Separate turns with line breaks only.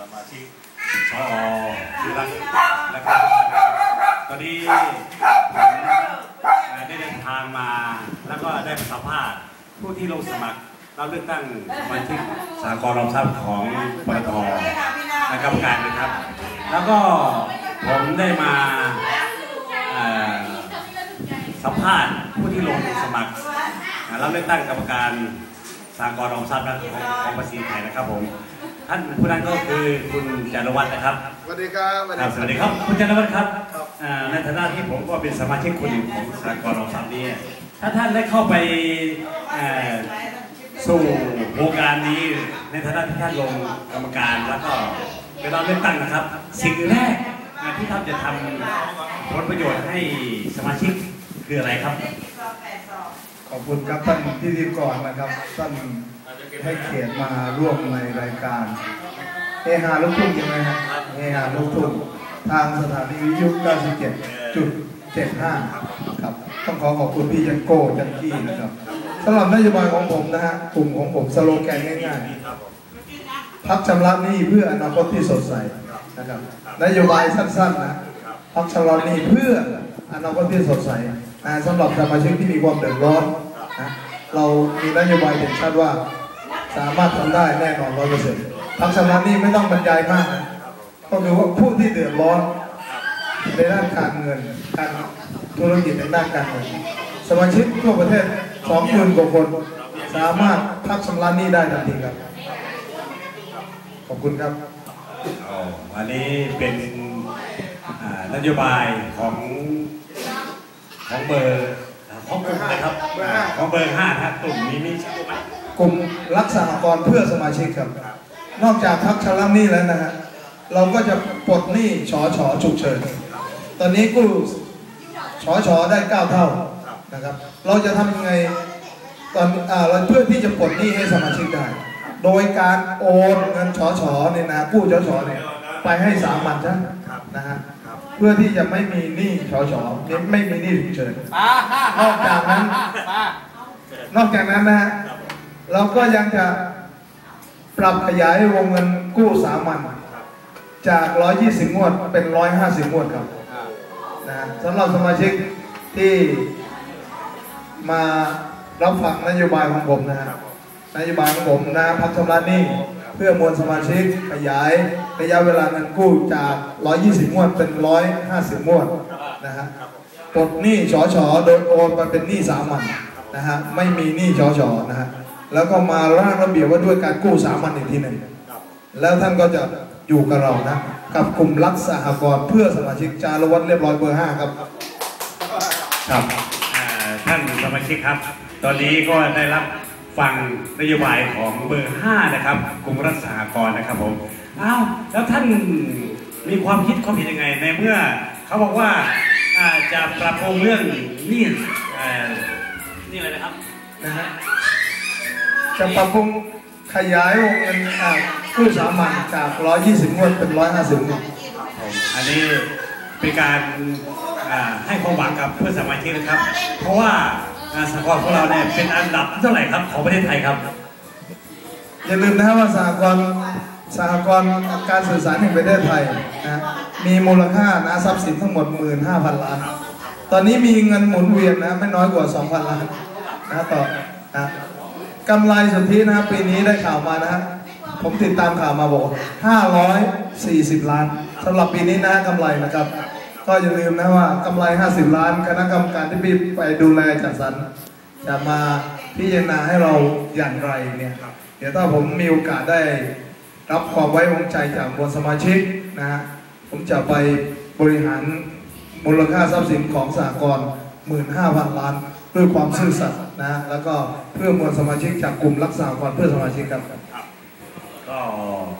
สมาชิกสอที่รักนะครับ ตอนนี้ผมได้เดินทางมาแล้วก็ได้สัมภาษณ์ผู้ที่ลงสมัครรับเลือกตั้งสมาชิกสากลรอมทรัพย์ของปตทนะครับการนะครับ แล้วก็ผมได้มาสัมภาษณ์ผู้ที่ลงสมัครรับเลือกตั้งกรรมการสากลรอมทรัพย์ของของภาษีไทยนะครับผม ท่านผู้นั้นก็คือคุณจารวัฒน์นะครับ
สวัสดีครับ
ครับสวัสดีครับ คุณจารวัฒน์ครับ
ครับ
อ่าในฐานะที่ผมก็เป็นสมาชิกคนหนึ่งของสากลรองทรัพย์นี้ถ้าท่านได้เข้าไปเอ่อสู่โครงการนี้ในฐานะที่ท่านลงกรรมการแล้วก็ไปรับเลือกตั้งนะครับ สิ่งแรกอ่าที่ท่านจะทำผลประโยชน์ให้สมาชิกคืออะไรครับ
ขอบคุณครับท่านพิธีกรนะครับท่าน ให้เกียรติมาร่วมในรายการเฮฮาลูกทุ่งใช่ไหมฮะเฮฮาลูกทุ่งทางสถานีวิทยุ 97.75 ครับ ต้องขอขอบคุณพี่จังโก้จังกี้นะครับสำหรับนโยบายของผมนะฮะกลุ่มของผมสโลแกนง่ายๆพักชำระหนี้เพื่ออนาคตที่สดใสนะครับนโยบายสั้นๆนะพักชำระหนี้เพื่ออนาคตที่สดใสนะสำหรับสมาชิกที่มีความเดือดร้อนนะเรามีนโยบายเด่นชัดว่า สามารถทำได้แน่นอนร้อยเปอร์เซ็นต์พักชำระหนี้ไม่ต้องบรรยายมากนะก็คือว่าผู้ที่เดือดร้อนในด้านการเงินการธุรกิจในด้านการเงินสมาชิกทั่วประเทศสองหมื่นกว่าคน สามารถพักชำระหนี้ได้ทันทีครับ ขอบคุณครับ
อ๋อันนี้เป็นอ่านโยบายของของเบอร์ของกลุ่มนะครับของเบอร์ห้าครับกลุ่มนี้มีชื่อไหม
กลุ่มรักษากรเพื่อสมาชิกครับ นอกจากพักชำระหนี้แล้วนะฮะเราก็จะปลดหนี้ชอชอฉุกเฉินตอนนี้กู้ชอชอได้เก้าเท่านะครับ เราจะทำยังไงตอนอ่าเราเพื่อที่จะปลดหนี้ให้สมาชิกได้ โดยการโอนเงินชอชอเนี่ยนะกู้ชอชอเนี่ยไปให้สามัญใช่นะฮะเพื่อที่จะไม่มีหนี้ชอชอไม่มีหนี้ฉุกเฉินนอกจากนั้นนอกจากนั้นนะฮะ เราก็ยังจะปรับขยายวงเงินกู้สามัญจาก 120 งวดเป็น 150 งวดครับนะสำหรับสมาชิกที่มารับฟังนโยบายของผมนะฮะนโยบายของผมนะพักชำระหนี้เพื่อมวลสมาชิกขยายระยะเวลาเงินกู้จาก 120 งวดเป็น 150 งวดนะฮะปลดหนี้ชอชอโดยโอนมาเป็นหนี้สามัญนะฮะไม่มีหนี้ชอชอนะฮะ แล้วก็มาร่างระเบียบว่าด้วยการกู้สามัญอีกทีหนึ่งแล้วท่านก็จะอยู่กับเรานะ กับกลุ่มรักสหกรณ์เพื่อสมาชิกจารวัตรเรียบร้อยเบอร์ห้าครับ
ครับอ่าท่านสมาชิกครับ ตอนนี้ก็ได้รับฟังนโยบายของเบอร์ห้านะครับกลุ่มรักษากรนะครับผมอ้าวแล้วท่านมีความคิดความเห็นยังไงในเมื่อเขาบอกว่าอ่าจะปรับปรุงเรื่องหนี่เอ่อนี่อะไรนะครับ
นะฮะ จะปรับปรุงขยายวงเงินอ่ากู้สามัญจาก 120 งวดเป็น 150 งวด
ผมอันนี้เป็นการอ่าให้ความหวังกับเพื่อนสมาชิกนะครับ เพราะว่าอ่าสหกรณ์ของเราเนี่ยเป็นอันดับเท่าไหร่ครับของประเทศไทยครับ
อย่าลืมนะครับว่าสหกรณ์สหกรณ์การสื่อสารแห่งประเทศไทยนะมีมูลค่านะทรัพย์สินทั้งหมด 15,000 ล้าน ตอนนี้มีเงินหมุนเวียนนะไม่น้อยกว่า 2,000 ล้านนะต่อนะ กำไรสุทธินะครับปีนี้ได้ข่าวมานะฮะผมติดตามข่าวมาบอก 540 ล้านสำหรับปีนี้นะกำไรนะครับ ก็อย่าลืมนะว่ากำไร 50 ล้าน คณะกรรมการที่พี่ไปดูแลจัดสรรจะมาพิจารณาให้เราอย่างไรเนี่ยเดี๋ยวถ้าผมมีโอกาสได้รับความไว้วางใจจากมวลสมาชิกนะฮะผมจะไปบริหารมูลค่าทรัพย์สินของสหกรณ์15,000 ล้าน ด้วยความซื่อสัตย์นะฮะแล้วก็เพื่อมวลสมาชิกจากกลุ่มรักษาความเพื่อสมาชิกครับ
ก็